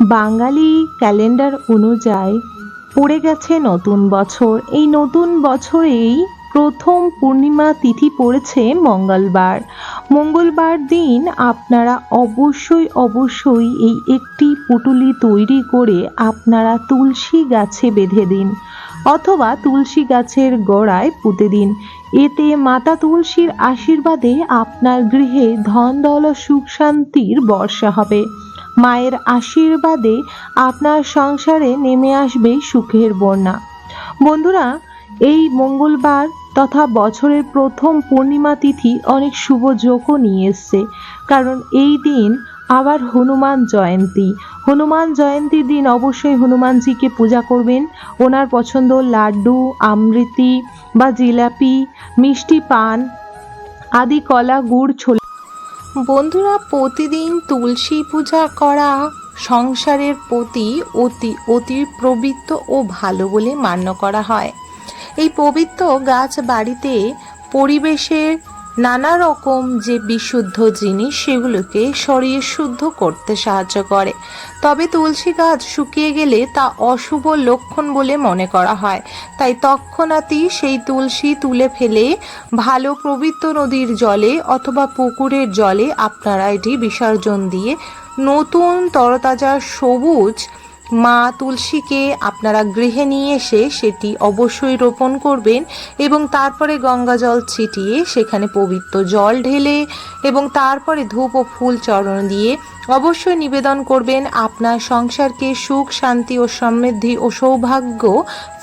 বাঙালি calendar অনুযায়ী পড়ে গেছে নতুন বছর। এই নতুন বছরেই প্রথম পূর্ণিমা তিথি পড়েছে মঙ্গলবার। মঙ্গলবার দিন আপনারা অবশ্যই অবশ্যই এই একটি পুটুলি তৈরি করে আপনারা তুলসী গাছে বেঁধে দিন অথবা তুলসী গাছের গোড়ায় পুঁতে দিন। এতে মাতা তুলসীর আশীর্বাদে আপনার গৃহে ধন দৌলত সুখ শান্তির বর্ষা হবে। মায়ের আশীর্বাদে আপনার সংসারে নেমে আসবে সুখের বন্যা। বন্ধুরা, এই মঙ্গলবার তথা বছরের প্রথম পূর্ণিমা তিথি অনেক শুভ যোগও নিয়ে এসছে। কারণ এই দিন আবার হনুমান জয়ন্তী। হনুমান জয়ন্তীর দিন অবশ্যই হনুমানজিকে পূজা করবেন। ওনার পছন্দ লাড্ডু, আমৃতি বা জিলাপি, মিষ্টি পান আদি কলা, গুড়, ছোলা বন্ধুরা প্রতিদিন তুলসী পূজা করা সংসারের প্রতি অতি অতি প্রবৃত্ত ও ভালো বলে মান্য করা হয়। এই পবিত্র গাছ বাড়িতে পরিবেশের নানা রকম যে বিশুদ্ধ জিনিস সেগুলোকে সরিয়ে শুদ্ধ করতে সাহায্য করে। তবে তুলসী গাছ শুকিয়ে গেলে তা অশুভ লক্ষণ বলে মনে করা হয়। তাই তৎক্ষণাৎই সেই তুলসী তুলে ফেলে ভালো পবিত্র নদীর জলে অথবা পুকুরের জলে আপনারা এটি বিসর্জন দিয়ে নতুন তরতাজা সবুজ মা তুলসীকে আপনারা গৃহে নিয়ে এসে সেটি অবশ্যই রোপণ করবেন এবং তারপরে গঙ্গা জল ছিটিয়ে সেখানে পবিত্র জল ঢেলে এবং তারপরে ধূপ ও ফুল চরণ দিয়ে অবশ্যই নিবেদন করবেন আপনার সংসারকে সুখ, শান্তি ও সমৃদ্ধি ও সৌভাগ্য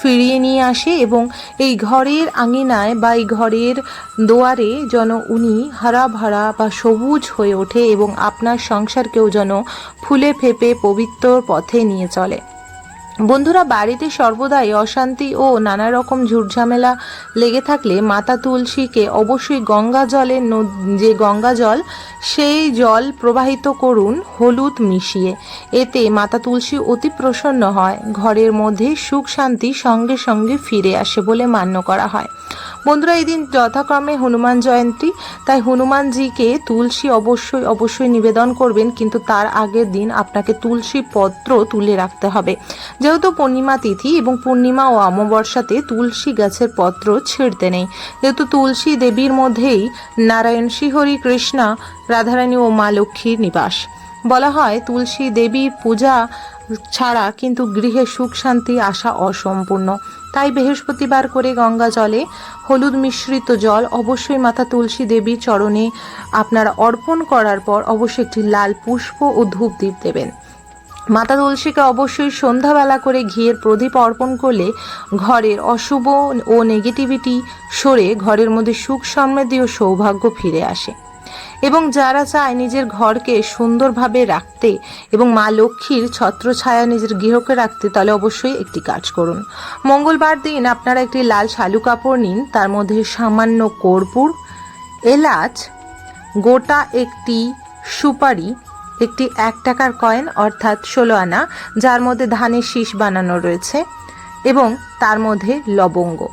ফিরিয়ে নিয়ে আসে এবং এই ঘরের আঙিনায় বা এই ঘরের দোয়ারে যেন উনি হারা ভরা বা সবুজ হয়ে ওঠে এবং আপনার সংসারকেও যেন ফুলে ফেপে পবিত্র পথে নিয়ে চলে। বন্ধুরা, বাড়িতে সর্বদাই অশান্তি ও নানা রকম ঝুটঝামেলা লেগে থাকলে মাতা তুলসীকে অবশ্যই গঙ্গা নদ- যে গঙ্গা জল, সেই জল প্রবাহিত করুন হলুদ মিশিয়ে। এতে মাতা তুলসী অতি প্রসন্ন হয়। ঘরের মধ্যে সুখ শান্তি সঙ্গে সঙ্গে ফিরে আসে বলে মান্য করা হয়। বন্ধুরা, এই দিন যথাক্রমে হনুমান জয়ন্তী, তাই হনুমানজিকে তুলসী অবশ্যই অবশ্যই নিবেদন করবেন, কিন্তু তার আগের দিন আপনাকে তুলসী পত্র তুলে রাখতে হবে। যেহেতু পূর্ণিমা তিথি এবং পূর্ণিমা ও অমাবস্যাতে তুলসী গাছের পত্র ছিঁড়তে নেই, যেহেতু তুলসী দেবীর মধ্যেই নারায়ণ শ্রীহরি কৃষ্ণা, রাধারানী ও মা লক্ষ্মীর নিবাস। বলা হয়, তুলসী দেবীর পূজা ছাড়া কিন্তু গৃহে সুখ, শান্তি আসা অসম্পূর্ণ। তাই বৃহস্পতিবার করে গঙ্গা জলে হলুদ মিশ্রিত জল, অবশ্যই মাতা তুলসী দেবীর চরণে আপনারা অর্পণ করার পর অবশ্যই একটি লাল পুষ্প ও ধূপ দ্বীপ দেবেন। মাতা তুলসীকে অবশ্যই সন্ধ্যাবেলা করে ঘিয়ের প্রদীপ অর্পণ করলে ঘরের অশুভ ও নেগেটিভিটি সরে ঘরের মধ্যে সুখ, সমৃদ্ধি ও সৌভাগ্য ফিরে আসে। এবং যারা চায় নিজের ঘরকে সুন্দরভাবে রাখতে এবং মা লক্ষ্মীর ছত্রছায়া নিজের গৃহকে রাখতে, তাহলে অবশ্যই একটি কাজ করুন। মঙ্গলবার দিন আপনারা একটি লাল শালু কাপড় নিন, তার মধ্যে সামান্য কর্পূর, এলাচ, গোটা একটি সুপারি, একটি এক টাকার কয়েন, অর্থাৎ ষোলো আনা, যার মধ্যে ধানের শীষ বানানো রয়েছে, এবং তার মধ্যে লবঙ্গ।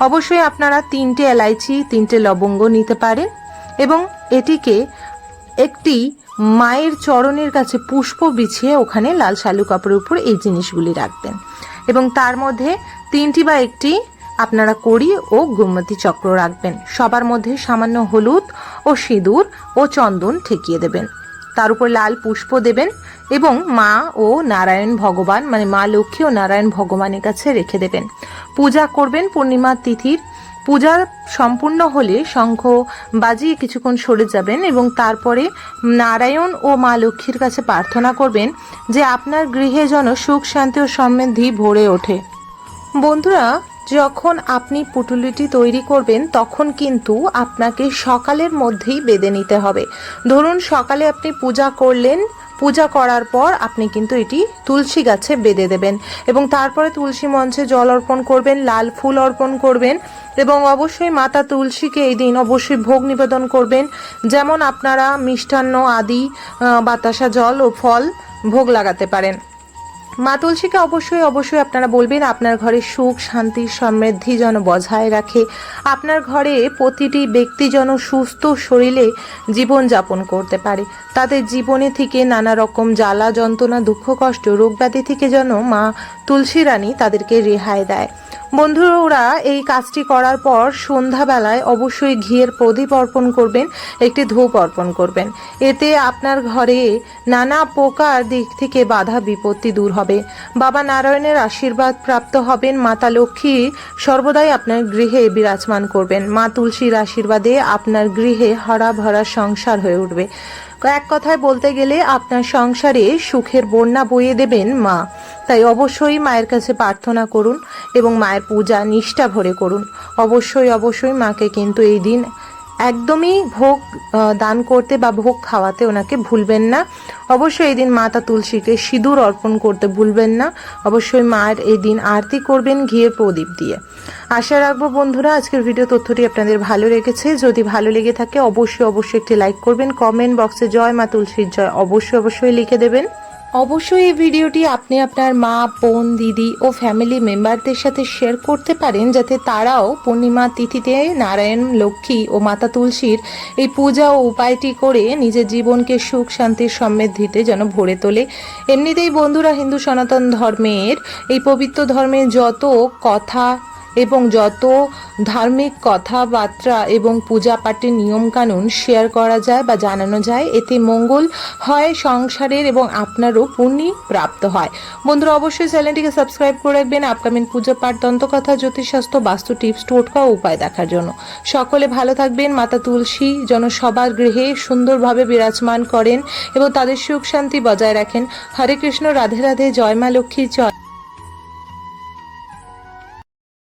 অবশ্যই আপনারা তিনটে এলাইচি, তিনটে লবঙ্গ নিতে পারেন। এবং এটিকে একটি মায়ের চরণের কাছে পুষ্প বিছিয়ে ওখানে লাল শালু কাপড়ের উপর এই জিনিসগুলি রাখবেন। এবং তার মধ্যে তিনটি বা একটি আপনারা কড়ি ও গোমতী চক্র রাখবেন। সবার মধ্যে সামান্য হলুদ ও সিঁদুর ও চন্দন ঠেকিয়ে দেবেন। তার উপর লাল পুষ্প দেবেন এবং মা ও নারায়ণ ভগবান মানে মা লক্ষ্মী ও নারায়ণ ভগবানের কাছে রেখে দেবেন। পূজা করবেন, পূর্ণিমা তিথির পূজা সম্পূর্ণ হলে শঙ্খ বাজিয়ে কিছুক্ষণ সরে যাবেন এবং তারপরে নারায়ণ ও মা লক্ষ্মীর কাছে প্রার্থনা করবেন যে আপনার গৃহে যেন সুখ, শান্তি ও সমৃদ্ধি ভরে ওঠে। বন্ধুরা, যখন আপনি পুটুলিটি তৈরি করবেন, তখন কিন্তু আপনাকে সকালের মধ্যেই বেঁধে নিতে হবে। ধরুন, সকালে আপনি পূজা করলেন পূজা করার পর আপনি কিন্তু এটি তুলসী গাছে বেঁধে দেবেন এবং তারপরে তুলসী মঞ্চে জল অর্পণ করবেন, লাল ফুল অর্পণ করবেন এবং অবশ্যই মাতা তুলসীকে এই দিন অবশ্যই ভোগ নিবেদন করবেন। যেমন আপনারা মিষ্টান্ন আদি বাতাসা জল ও ফল ভোগ লাগাতে পারেন। মা তুলসীকে অবশ্যই অবশ্যই আপনারা বলবেন, আপনার ঘরে সুখ, শান্তি, সমৃদ্ধি যেন বজায় রাখে। আপনার ঘরে প্রতিটি ব্যক্তি যেন সুস্থ শরীরে জীবনযাপন করতে পারে। তাদের জীবনে থেকে নানা রকম জ্বালা, যন্ত্রণা, দুঃখ, কষ্ট, রোগ ব্যাধি থেকে যেন মা তুলসী রানী তাদেরকে রেহাই দেয়। বন্ধুরা এই কাজটি করার পর সন্ধ্যাবেলায় অবশ্যই ঘিয়ের প্রদীপ অর্পণ করবেন, একটি ধূপ অর্পণ করবেন। এতে আপনার ঘরে নানা প্রকার দিক থেকে বাধা বিপত্তি দূর হবে। বাবা নারায়ণের আশীর্বাদ প্রাপ্ত হবেন মাতা লক্ষ্মী। সর্বদাই আপনার গৃহে বিরাজমান করবেন। মা তুলসীর আশীর্বাদে আপনার গৃহে হরা ভরা সংসার হয়ে উঠবে। এক কথায় বলতে গেলে আপনার সংসারে সুখের বন্যা বইয়ে দেবেন মা। তাই অবশ্যই মায়ের কাছে প্রার্থনা করুন এবং মায়ের পূজা, নিষ্ঠা ভরে করুন। অবশ্যই অবশ্যই মাকে কিন্তু এই দিন একদমই ভোগ দান করতে বা ভোগ খাওয়াতে ওনাকে ভুলবেন না। অবশ্যই এই দিন মাতা তুলসীকে সিঁদুর অর্পণ করতে ভুলবেন না। অবশ্যই মায়ের এই দিন আরতি করবেন ঘিয়ের প্রদীপ দিয়ে। আশা রাখব বন্ধুরা, আজকের ভিডিও তথ্যটি আপনাদের ভালো লেগেছে। যদি ভালো লেগে থাকে, অবশ্যই অবশ্যই একটি লাইক করবেন। কমেন্ট বক্সে জয় মা তুলসীর জয় অবশ্যই অবশ্যই লিখে দেবেন। অবশ্যই এই ভিডিওটি আপনি আপনার মা, বোন, দিদি ও ফ্যামিলি মেম্বারদের সাথে শেয়ার করতে পারেন, যাতে তারাও পূর্ণিমা তিথিতে নারায়ণ, লক্ষ্মী ও মাতা তুলসীর এই পূজা ও উপায়টি করে নিজের জীবনকে সুখ শান্তির সমৃদ্ধিতে যেন ভরে তোলে। এমনিতেই বন্ধুরা হিন্দু সনাতন ধর্মের এই পবিত্র ধর্মের যত কথা এবং যত ধার্মিক কথাবার্তা এবং পূজা পাঠের নিয়মকানুন শেয়ার করা যায় বা জানানো যায়, এতে মঙ্গল হয়, সংসারের এবং আপনারও পুণ্যি প্রাপ্ত হয়। বন্ধুরা, অবশ্যই চ্যানেলটিকে সাবস্ক্রাইব করে রাখবেন আপকামিং পূজা পাঠ দন্তকথা, জ্যোতিষশাস্ত্র, বাস্তু টিপস টোটকা উপায় দেখার জন্য। সকলে ভালো থাকবেন, মাতা তুলসী যেন সবার গৃহে সুন্দরভাবে বিরাজমান করেন এবং তাদের সুখ শান্তি বজায় রাখেন। হরে কৃষ্ণ, রাধে রাধে, জয় মা লক্ষ্মী, জয়।